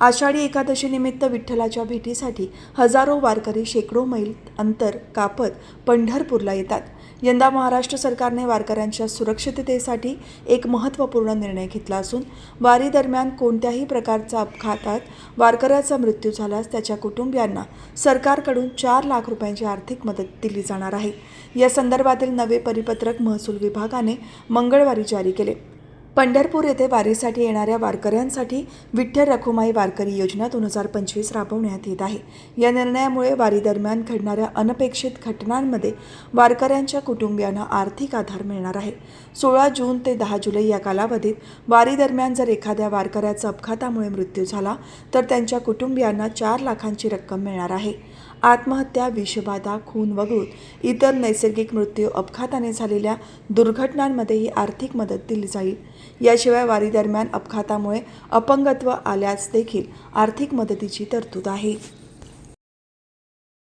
आषाढी एकादशीनिमित्त विठ्ठलाच्या भेटीसाठी हजारो वारकरी शेकडो मैल अंतर कापत पंढरपूरला येतात. यंदा महाराष्ट्र सरकारने वारकऱ्यांच्या सुरक्षिततेसाठी एक महत्त्वपूर्ण निर्णय घेतला असून वारी दरम्यान कोणत्याही प्रकारचा अपघातात वारकऱ्याचा मृत्यू झाल्यास त्याच्या कुटुंबियांना सरकारकडून चार लाख रुपयांची आर्थिक मदत दिली जाणार आहे. या संदर्भातील नवे परिपत्रक महसूल विभागाने मंगळवारी जारी केले. पंढरपूर येथे वारीसाठी येणाऱ्या वारकऱ्यांसाठी विठ्ठल रखुमाई वारकरी योजना दोन हजार पंचवीस राबवण्यात येत आहे. या निर्णयामुळे वारीदरम्यान घडणाऱ्या अनपेक्षित घटनांमध्ये वारकऱ्यांच्या कुटुंबियांना आर्थिक आधार मिळणार आहे. सोळा जून ते दहा जुलै या कालावधीत वारीदरम्यान जर एखाद्या वारकऱ्याचा अपघातामुळे मृत्यू झाला तर त्यांच्या कुटुंबियांना चार लाखांची रक्कम मिळणार आहे. आत्महत्या विषबाधा खून वगळून इतर नैसर्गिक मृत्यू अपघाताने झालेल्या दुर्घटनांमध्येही आर्थिक मदत दिली जाईल. याशिवाय वारीदरम्यान अपघातामुळे अपंगत्व आल्यास देखील आर्थिक मदतीची तरतूद आहे.